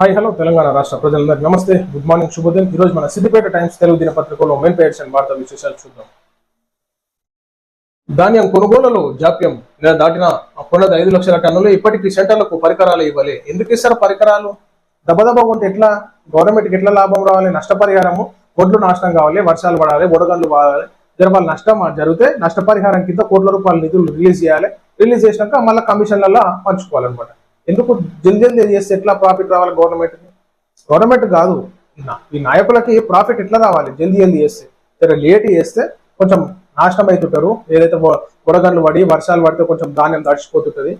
Hi hello Telangana రాష్ట్ర ప్రజలందరికీ నమస్తే. గుడ్ మార్నింగ్ శుభోదయం ఈ రోజు మన సిద్దిపేట టైమ్స్ తెలుగు దినపత్రికలో మెయిన్ పేర్స్ అండ్ వార్తా విశేషాలు చూద్దాం. ధాన్యం కొనుగోలులో జాప్యం లేదా దాటిన కొన్నది ఐదు లక్షల టన్నులు ఇప్పటికీ సెంటర్లకు పరికరాలు ఇవ్వాలి. ఎందుకు ఇస్తారు పరికరాలు? దబదబా కొంటే ఎట్లా? గవర్నమెంట్కి ఎట్లా లాభం రావాలి? నష్టపరిహారము? ఒడ్లు నాశనం కావాలి వర్షాలు పడాలి వడగండ్లు పడాలి జర నష్టం జరిగితే నష్టపరిహారం కింద కోట్ల రూపాయల నిధులు రిలీజ్ చేయాలి. రిలీజ్ చేసినాక మళ్ళీ కమిషన్లలో పంచుకోవాలన్నమాట. ఎందుకు జల్ది జల్ది చేస్తే ఎట్లా ప్రాఫిట్ రావాలి గవర్నమెంట్ గవర్నమెంట్ కాదు. ఈ నాయకులకి ప్రాఫిట్ ఎట్లా రావాలి? జల్ది జల్ది చేస్తే. సరే లేట్ చేస్తే కొంచెం నాశనం అవుతుంటారు ఏదైతే వడగండ్లు పడి వర్షాలు పడితే కొంచెం ధాన్యం తడిచిపోతుంటుంది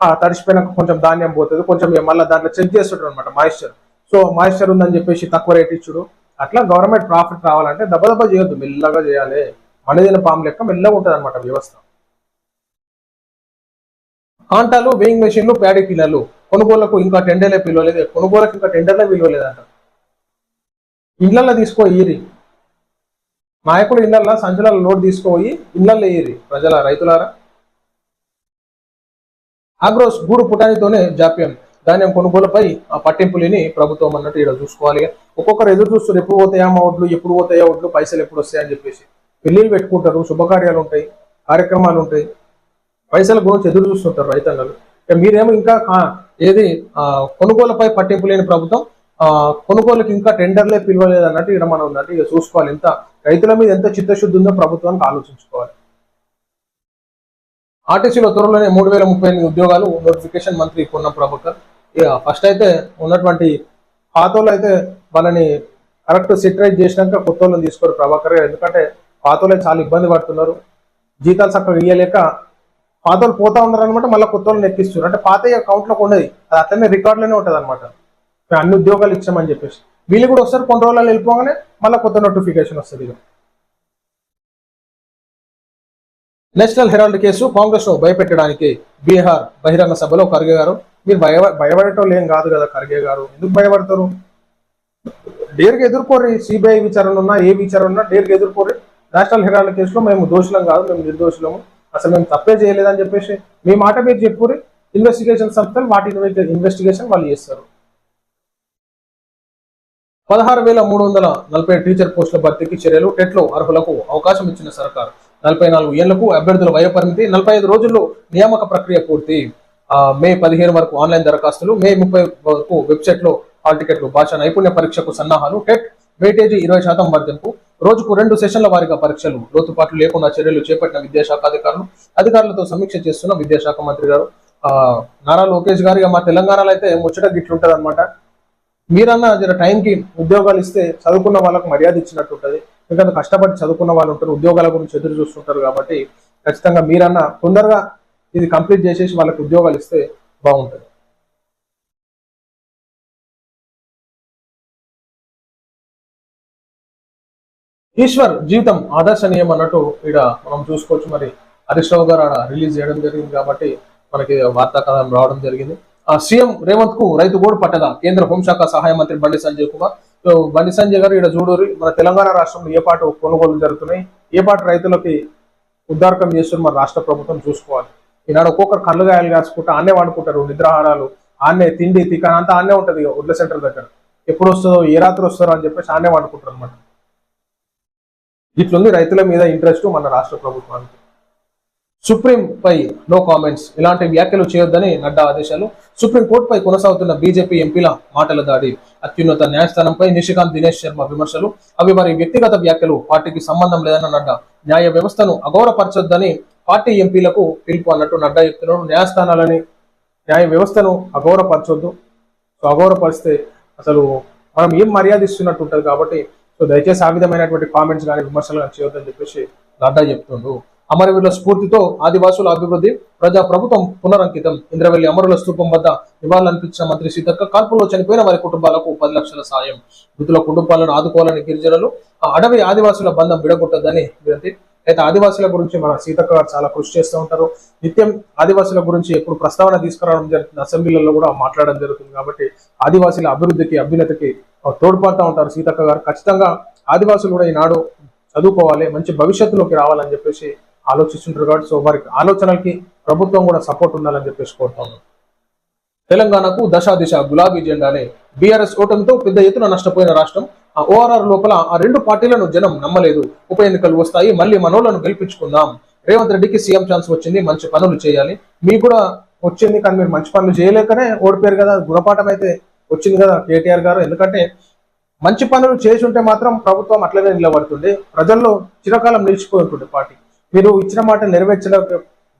ఆ తడిచిపోయినాక కొంచెం ధాన్యం పోతుంది. కొంచెం మళ్ళీ దాంట్లో చెక్ చేస్తుంటారు అనమాట మాయిశ్చర్ సో మాయిశ్చర్ ఉందని చెప్పేసి తక్కువ రేట్ ఇచ్చుడు. అట్లా గవర్నమెంట్ ప్రాఫిట్ రావాలంటే దెబ్బ దెబ్బ చేయొద్దు. మెల్లగా చేయాలి. మనదిన పాము లెక్క మెల్లగా ఉంటుంది అనమాట వ్యవస్థ. కాంటాలు వేయింగ్ మెషిన్లు ప్యాడీ పిల్లలు కొనుగోలకు ఇంకా టెండర్లే పిలవలేదు. కొనుగోలకు ఇంకా టెండర్లే పిలవలేదంట. ఇళ్ళలో తీసుకో నాయకులు ఇళ్ళలో సంచులలో లోడ్ తీసుకుపోయి ఇండ్లల్లో ఈరి. ప్రజల రైతులారా? ఆగ్రోస్ గూడు పుటానితోనే జాప్యం. ధాన్యం కొనుగోలుపై ఆ పట్టింపు లేని ప్రభుత్వం అన్నట్టు ఇక్కడ చూసుకోవాలి. ఒక్కొక్కరు ఎదురు చూస్తారు ఎప్పుడు పోతాయా మా ఒడ్లు ఎప్పుడు పోతాయా ఒడ్లు పైసలు ఎప్పుడు వస్తాయని చెప్పేసి. పెళ్ళిళ్ళు పెట్టుకుంటారు శుభకార్యాలు ఉంటాయి కార్యక్రమాలు ఉంటాయి. పైసల గురించి ఎదురు చూస్తుంటారు రైతాంగాలు ఇక మీరేమో ఇంకా ఏది కొనుగోలుపై పట్టింపు లేని ప్రభుత్వం కొనుగోలుకి ఇంకా టెండర్లే పిలవలేదు అన్నట్టు ఇక్కడ మనం ఉన్నట్టు ఇక చూసుకోవాలి. ఎంత రైతుల మీద ఎంత చిత్తశుద్ధి ఉందో ప్రభుత్వానికి ఆలోచించుకోవాలి. ఆర్టీసీలో త్వరలోనే మూడు వేల ముప్పై ఎనిమిది ఉద్యోగాలు నోటిఫికేషన్ మంత్రి పొన్నం ప్రభాకర్. ఇక ఫస్ట్ అయితే ఉన్నటువంటి పాతోళ్ళు అయితే వాళ్ళని కరెక్ట్ సిట్రైజ్ చేసినాక కొత్త వాళ్ళని తీసుకోరు ప్రభాకర్ ఎందుకంటే పాతోళ్ళే చాలా ఇబ్బంది పడుతున్నారు. జీతాలు చక్కగా ఇయ్యలేక పాతోళ్ళు పోతా ఉన్నారు అనమాట మళ్ళీ కొత్త వాళ్ళని ఎక్కిస్తారు అంటే పాత అకౌంట్లోకి ఉండదు. అది అట్లనే రికార్డులోనే ఉంటుంది అనమాట అన్ని ఉద్యోగాలు ఇచ్చామని చెప్పేసి. వీళ్ళు కూడా వస్తారు కొన్ని రోజులు వెళ్ళిపోగానే మళ్ళీ కొత్త నోటిఫికేషన్ వస్తుంది ఇక. నేషనల్ హెరాల్డ్ కేసు కాంగ్రెస్ను భయపెట్టడానికి బీహార్ బహిరంగ సభలో ఖర్గే గారు. మీరు భయ భయపడటం ఏం కాదు కదా ఖర్గే గారు. ఎందుకు భయపడతారు? డేర్గా ఎదుర్కోర్రి సిబిఐ విచారణ ఉన్నా ఏ విచారణ ఉన్నా డేర్గా ఎదుర్కోర్రి. నేషనల్ హెరాల్డ్ కేసులో మేము దోషులం కాదు మేము నిర్దోషులము. అసలు మేము తప్పే చేయలేదని చెప్పేసి మీ మాట మీరు చెప్పుర్రి ఇన్వెస్టిగేషన్ సంస్థలు వాటి ఇన్వెస్టిగేషన్ వాళ్ళు చేస్తారు. పదహారు వేల మూడు వందల నలభై టీచర్ పోస్టుల భర్తీకి చర్యలు టెట్లో అర్హులకు అవకాశం ఇచ్చిన సర్కార్. నలభై నాలుగు ఏళ్ళకు అభ్యర్థుల వయోపరిమితి నలభై ఐదు రోజుల్లో నియామక ప్రక్రియ పూర్తి. మే పదిహేను వరకు ఆన్లైన్ దరఖాస్తులు మే ముప్పై వరకు వెబ్సైట్లో హాల్ టికెట్లు భాష నైపుణ్య పరీక్షకు సన్నాహాలు టెట్ వెయిటేజీ ఇరవై శాతం వర్ధంపు రోజుకు రెండు సెషన్ల వారీగా పరీక్షలు లోతుపాట్లు లేకుండా చర్యలు చేపట్టిన విద్యాశాఖ అధికారులు అధికారులతో సమీక్ష చేస్తున్న విద్యాశాఖ మంత్రి గారు. ఆ, నారా లోకేష్ గారు మా తెలంగాణలో అయితే ముచ్చట గిట్లుంటది అనమాట మీరన్నా జర టైంకి ఉద్యోగాలు ఇస్తే చదువుకున్న వాళ్ళకు మర్యాద ఇచ్చినట్టు ఉంటుంది. ఎందుకంటే కష్టపడి చదువుకున్న వాళ్ళు ఉంటారు ఉద్యోగాల గురించి ఎదురు చూస్తుంటారు కాబట్టి ఖచ్చితంగా మీరన్నా తొందరగా ఇది కంప్లీట్ చేసేసి వాళ్ళకి ఉద్యోగాలు ఇస్తే బాగుంటుంది. ఈశ్వర్ జీవితం ఆదర్శనీయం అన్నట్టు ఇక్కడ మనం చూసుకోవచ్చు. మరి హరీష్ రావు గారు ఆడ రిలీజ్ చేయడం జరిగింది కాబట్టి మనకి వార్తా కథనం రావడం జరిగింది. ఆ సీఎం రేవంత్కు రైతు గోడు పట్టదా కేంద్ర హోంశాఖ సహాయ మంత్రి బండి సంజయ్ కుమార్. బండి సంజయ్ గారు ఇక్కడ చూడూరి మన తెలంగాణ రాష్ట్రంలో ఏ పాటు కొనుగోలు జరుగుతున్నాయి ఏ పాటు రైతులకి ఉద్దారకం చేస్తున్న మన రాష్ట్ర ప్రభుత్వం చూసుకోవాలి. ఈనాడు ఒక్కొక్కరు కళ్ళు గాయాలు కాసుకుంటా ఆన్నే వండుకుంటారు నిద్రాహారాలు ఆన్నే తిండి తికాన్ అంతా ఆన్నే ఉంటది ఉడ్ల సెంటర్ దగ్గర. ఎప్పుడు వస్తుందో ఏ రాత్రి వస్తారో అని చెప్పేసి ఆన్నే వండుకుంటారు అనమాట ఇట్లుంది రైతుల మీద ఇంట్రెస్ట్ మన రాష్ట్ర ప్రభుత్వానికి. సుప్రీం పై నో కామెంట్స్ ఇలాంటి వ్యాఖ్యలు చేయొద్దని నడ్డా ఆదేశాలు. సుప్రీం కోర్టుపై కొనసాగుతున్న బీజేపీ ఎంపీల మాటల దాడి. అత్యున్నత న్యాయస్థానంపై నిషికాంత్ దినేష్ శర్మ విమర్శలు. అవి వారి వ్యక్తిగత వ్యాఖ్యలు. పార్టీకి సంబంధం లేదన్న నడ్డా. న్యాయ వ్యవస్థను అగౌరవపరచొద్దని పార్టీ ఎంపీలకు పిలుపు అన్నట్టు నడ్డా చెప్తున్నాడు న్యాయస్థానాలని న్యాయ వ్యవస్థను అగౌరవపరచొద్దు. సో అగౌరవపరిస్తే అసలు మనం ఏం మర్యాద ఇస్తున్నట్టు ఉంటుంది కాబట్టి సో దయచేసి ఆ విధమైనటువంటి కామెంట్స్ కానీ విమర్శలు కానీ చేయొద్దని చెప్పేసి నడ్డా చెప్తుండు అమరవీరుల స్ఫూర్తితో ఆదివాసుల అభివృద్ధి ప్రజా ప్రభుత్వం పునరంకితం. ఇంద్రవెల్లి అమరుల స్థూపం వద్ద నివాళులర్పించిన మంత్రి సీతక్క కాల్పులో చనిపోయిన వారి కుటుంబాలకు పది లక్షల సాయం. మృతుల కుటుంబాలను ఆదుకోవాలని గిరిజనులు ఆ అడవి ఆదివాసుల బంధం విడగొట్టదని వినంతి అయితే ఆదివాసుల గురించి మన సీతక్క గారు చాలా కృషి చేస్తూ ఉంటారు. నిత్యం ఆదివాసుల గురించి ఎప్పుడు ప్రస్తావన తీసుకురావడం జరుగుతుంది. అసెంబ్లీలలో కూడా మాట్లాడడం జరుగుతుంది కాబట్టి ఆదివాసుల అభివృద్ధికి అభ్యున్నతికి తోడ్పడుతూ ఉంటారు సీతక్క గారు. ఖచ్చితంగా ఆదివాసులు కూడా ఈనాడు చదువుకోవాలి మంచి భవిష్యత్తులోకి రావాలని చెప్పేసి ఆలోచిస్తుంటారు కాబట్టి సో వారికి ఆలోచనలకి ప్రభుత్వం కూడా సపోర్ట్ ఉండాలని చెప్పేసి కోరుతాను తెలంగాణకు దశా దిశ గులాబీ జెండానే బీఆర్ఎస్ ఓటమితో పెద్ద ఎత్తున నష్టపోయిన రాష్ట్రం. ఆ ఓఆర్ఆర్ లోపల ఆ రెండు పార్టీలను జనం నమ్మలేదు. ఉప ఎన్నికలు వస్తాయి మళ్ళీ మనోళ్ళను గెలిపించుకుందాం. రేవంత్ రెడ్డికి సీఎం ఛాన్స్ వచ్చింది మంచి పనులు చేయాలి. మీకు కూడా వచ్చింది కానీ మీరు మంచి పనులు చేయలేకనే ఓడిపోయారు కదా గుణపాఠం అయితే వచ్చింది కదా కేటీఆర్ గారు. ఎందుకంటే మంచి పనులు చేసి ఉంటే మాత్రం ప్రభుత్వం అట్లనే నిలబడుతుంది. ప్రజల్లో చిరకాలం నిలిచిపోయి ఉంటుంది పార్టీ. మీరు ఇచ్చిన మాట నెరవేర్చలే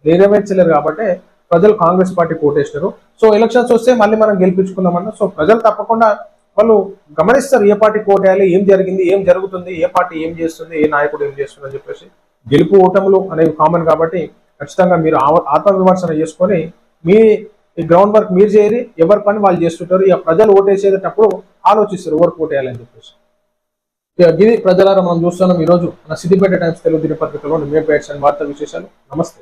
నెరవేర్చలేరు కాబట్టి ప్రజలు కాంగ్రెస్ పార్టీ కోటేసినారు. సో ఎలక్షన్స్ వస్తే మళ్ళీ మనం గెలిపించుకుందామన్నా సో ప్రజలు తప్పకుండా వాళ్ళు గమనిస్తారు ఏ పార్టీ కోటేయాలి ఏం జరిగింది ఏం జరుగుతుంది ఏ పార్టీ ఏం చేస్తుంది ఏ నాయకుడు ఏం చేస్తుంది అని చెప్పేసి గెలుపు ఓటములు అనేవి కామన్ కాబట్టి ఖచ్చితంగా మీరు ఆత్మ ఆత్మవిమర్శన చేసుకొని మీ ఈ గ్రౌండ్ వర్క్ మీరు చేయరు ఎవరి పని వాళ్ళు చేస్తుంటారు. ఇక ప్రజలు ఓటేసేటప్పుడు ఆలోచిస్తారు ఎవరికి ఓటేయాలని చెప్పేసి. ఇక ఇది ప్రజలారా మనం చూస్తున్నాం ఈ రోజు మన సిద్దిపేట టైమ్స్ తెలుగు దినపత్రికలో మేము పేర్చిన వార్తా విశేషాలు. నమస్తే.